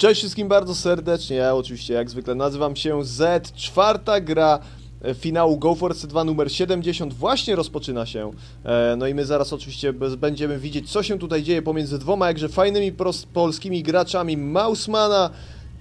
Cześć wszystkim bardzo serdecznie, ja oczywiście jak zwykle nazywam się Z, czwarta gra e, finału Go Force 2 numer 70 właśnie rozpoczyna się. E, no i my zaraz oczywiście będziemy widzieć co się tutaj dzieje pomiędzy dwoma jakże fajnymi polskimi graczami. Mausmana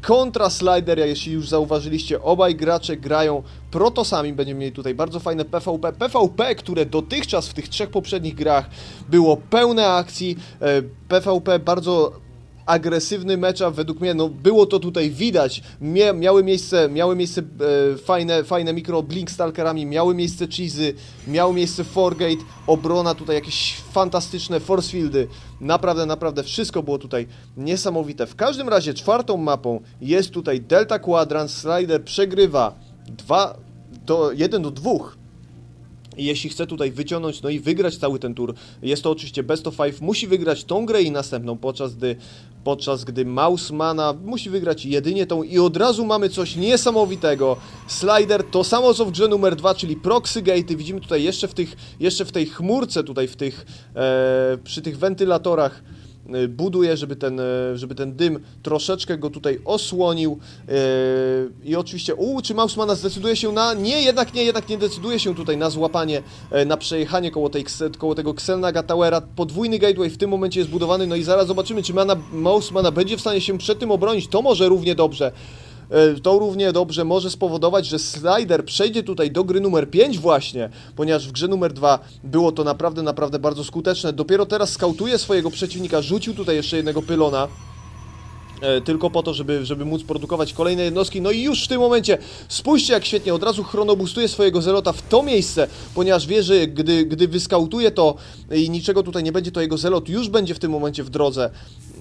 kontra Slider, jeśli już zauważyliście, obaj gracze grają protosami, będziemy mieli tutaj bardzo fajne PvP, PvP, które dotychczas w tych trzech poprzednich grach było pełne akcji, e, PvP bardzo agresywny matchup, według mnie, no było to tutaj widać, Mie miały miejsce, miały miejsce e, fajne, fajne mikro blink stalkerami, miały miejsce cheesy, miało miejsce forgate, obrona tutaj jakieś fantastyczne force fieldy, naprawdę, naprawdę wszystko było tutaj niesamowite. W każdym razie czwartą mapą jest tutaj Delta Quadrant, Slider przegrywa 2 do 1 do 2 i jeśli chce tutaj wyciągnąć, no i wygrać cały ten tour, jest to oczywiście best of five, musi wygrać tą grę i następną, podczas gdy, podczas gdy Mausmana musi wygrać jedynie tą i od razu mamy coś niesamowitego. Slider to samo co w grze numer dwa, czyli proxy gate'y, widzimy tutaj jeszcze w tych, jeszcze w tej chmurce tutaj w tych, e, przy tych wentylatorach, e, buduje, żeby ten, e, żeby ten dym troszeczkę go tutaj osłonił. E, i oczywiście, uuu, czy Mausmana zdecyduje się na, nie, jednak nie, jednak nie decyduje się tutaj na złapanie, na przejechanie koło, tej, koło tego Xelnaga Towera, podwójny gateway w tym momencie jest budowany, no i zaraz zobaczymy, czy Mana, Mausmana będzie w stanie się przed tym obronić, to może równie dobrze, to równie dobrze może spowodować, że Slider przejdzie tutaj do gry numer 5 właśnie, ponieważ w grze numer 2 było to naprawdę, naprawdę bardzo skuteczne. Dopiero teraz skautuje swojego przeciwnika, rzucił tutaj jeszcze jednego pylona. E, tylko po to, żeby, żeby móc produkować kolejne jednostki. No i już w tym momencie, spójrzcie jak świetnie, od razu chronobustuje swojego zelota w to miejsce, ponieważ wie, że gdy, gdy wyskautuje to i niczego tutaj nie będzie, to jego zelot już będzie w tym momencie w drodze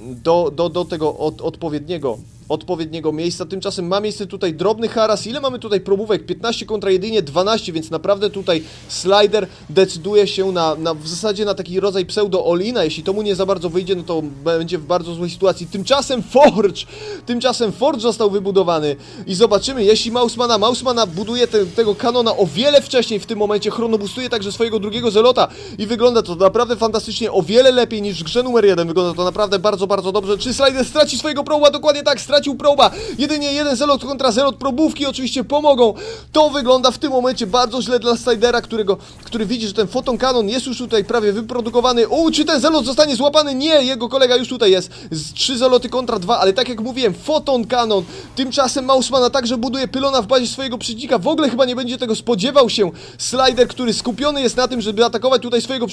do, do, do tego od, odpowiedniego odpowiedniego miejsca. Tymczasem ma miejsce tutaj drobny haras. Ile mamy tutaj probówek? 15 kontra jedynie 12, więc naprawdę tutaj Slider decyduje się na, na w zasadzie na taki rodzaj pseudo-olina. Jeśli to mu nie za bardzo wyjdzie, no to będzie w bardzo złej sytuacji. Tymczasem Forge! Tymczasem Forge został wybudowany i zobaczymy, jeśli Mausmana, Mausmana buduje te, tego kanona o wiele wcześniej w tym momencie, chronobustuje także swojego drugiego zelota i wygląda to naprawdę fantastycznie, o wiele lepiej niż w grze numer 1. Wygląda to naprawdę bardzo, bardzo dobrze. Czy Slider straci swojego proba? Dokładnie tak, stracił proba. Jedynie jeden zelot kontra zelot probówki oczywiście pomogą. To wygląda w tym momencie bardzo źle dla Slidera, którego, który widzi, że ten foton kanon jest już tutaj prawie wyprodukowany. U, czy ten zelot zostanie złapany? Nie, jego kolega już tutaj jest. Z trzy zeloty kontra dwa, ale tak jak mówiłem, foton kanon. Tymczasem Mausmana także buduje pylona w bazie swojego przeciwnika. W ogóle chyba nie będzie tego spodziewał się. Slider, który skupiony jest na tym, żeby atakować tutaj swojego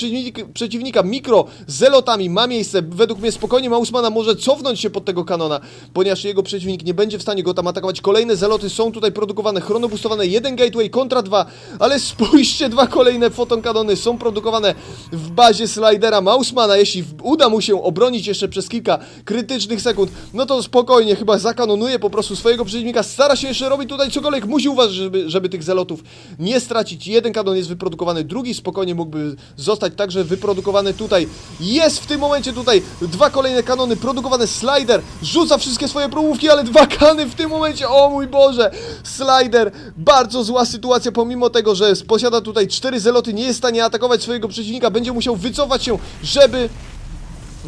przeciwnika mikro zelotami. Ma miejsce. Według mnie spokojnie Mausmana może cofnąć się pod tego kanona, ponieważ jego przeciwnik nie będzie w stanie go tam atakować. Kolejne zeloty są tutaj produkowane, chronobustowane. Jeden gateway kontra dwa, ale spójrzcie, dwa kolejne foton kanony są produkowane w bazie Slidera Mausmana. Jeśli uda mu się obronić jeszcze przez kilka krytycznych sekund, no to spokojnie, chyba zakanonuje po prostu swojego przeciwnika. Stara się jeszcze robić tutaj cokolwiek, musi uważać, żeby, żeby tych zelotów nie stracić. Jeden kanon jest wyprodukowany, drugi spokojnie mógłby zostać także wyprodukowany tutaj. Jest w tym momencie tutaj dwa kolejne kanony produkowane. Slider rzuca wszystkie swoje próbówki, ale dwa kany w tym momencie, o mój Boże! Slider, bardzo zła sytuacja, pomimo tego, że posiada tutaj cztery zeloty, nie jest w stanie atakować swojego przeciwnika, będzie musiał wycofać się, żeby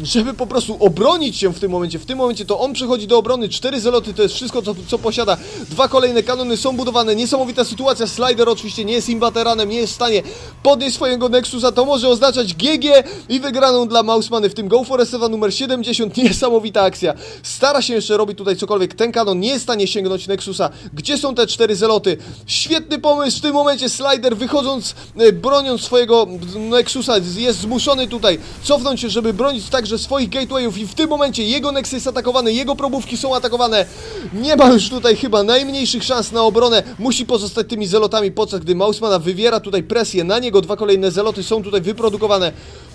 żeby po prostu obronić się w tym momencie. W tym momencie to on przychodzi do obrony. Cztery zeloty to jest wszystko, co, co posiada. Dwa kolejne kanony są budowane. Niesamowita sytuacja. Slider oczywiście nie jest imbateranem, nie jest w stanie podnieść swojego Nexusa. To może oznaczać GG i wygraną dla Mausmany w tym Go for Esewa numer 70. Niesamowita akcja. Stara się jeszcze robić tutaj cokolwiek. Ten kanon nie jest w stanie sięgnąć Nexusa. Gdzie są te cztery zeloty? Świetny pomysł w tym momencie. Slider wychodząc, e, broniąc swojego Nexusa jest zmuszony tutaj cofnąć się, żeby bronić także swoich gatewayów i w tym momencie jego Nex jest atakowany, jego probówki są atakowane. Nie ma już tutaj chyba najmniejszych szans na obronę. Musi pozostać tymi zelotami, podczas gdy Mausmana wywiera tutaj presję na niego. Dwa kolejne zeloty są tutaj wyprodukowane.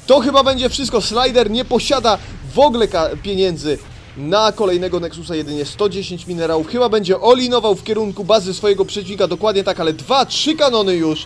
To chyba będzie wszystko. Slider nie posiada w ogóle pieniędzy na kolejnego Nexusa jedynie 110 minerałów. Chyba będzie olinował w kierunku bazy swojego przeciwnika, dokładnie tak, ale dwa, trzy kanony już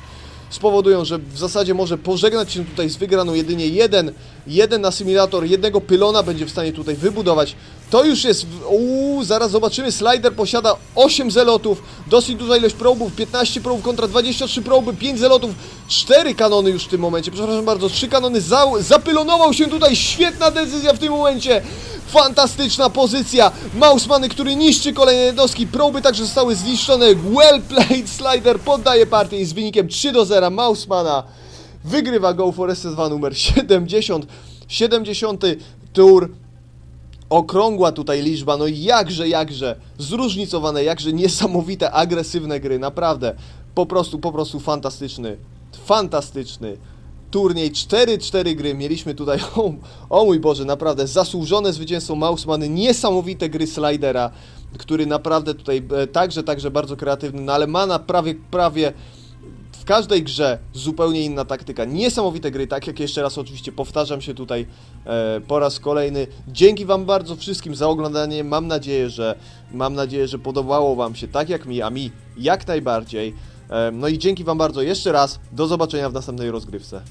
spowodują, że w zasadzie może pożegnać się tutaj z wygraną jedynie jeden, jeden asymilator, jednego pylona będzie w stanie tutaj wybudować. To już jest, uuu, zaraz zobaczymy, Slider posiada 8 zelotów, dosyć duża ilość probów, 15 probów kontra 23 proby, 5 zelotów, 4 kanony już w tym momencie, przepraszam bardzo, 3 kanony, za, zapylonował się tutaj, świetna decyzja w tym momencie, Fantastyczna pozycja! Mausmany, który niszczy kolejne jednostki. Proby także zostały zniszczone. Well played slider poddaje partię i z wynikiem 3 do 0 Mausmana wygrywa Go for SS2 numer 70. 70 tur. Okrągła tutaj liczba, no jakże, jakże zróżnicowane, jakże niesamowite, agresywne gry, naprawdę. Po prostu, po prostu fantastyczny, fantastyczny turniej. 4-4 gry mieliśmy tutaj, o, o mój Boże, naprawdę zasłużone zwycięstwo Mausmany, niesamowite gry Slidera, który naprawdę tutaj e, także, także bardzo kreatywny, no ale ma na prawie, prawie w każdej grze zupełnie inna taktyka. Niesamowite gry, tak jak jeszcze raz oczywiście powtarzam się tutaj e, po raz kolejny. Dzięki Wam bardzo wszystkim za oglądanie. Mam nadzieję, że mam nadzieję, że podobało Wam się tak jak mi, a mi jak najbardziej. E, no i dzięki Wam bardzo jeszcze raz. Do zobaczenia w następnej rozgrywce.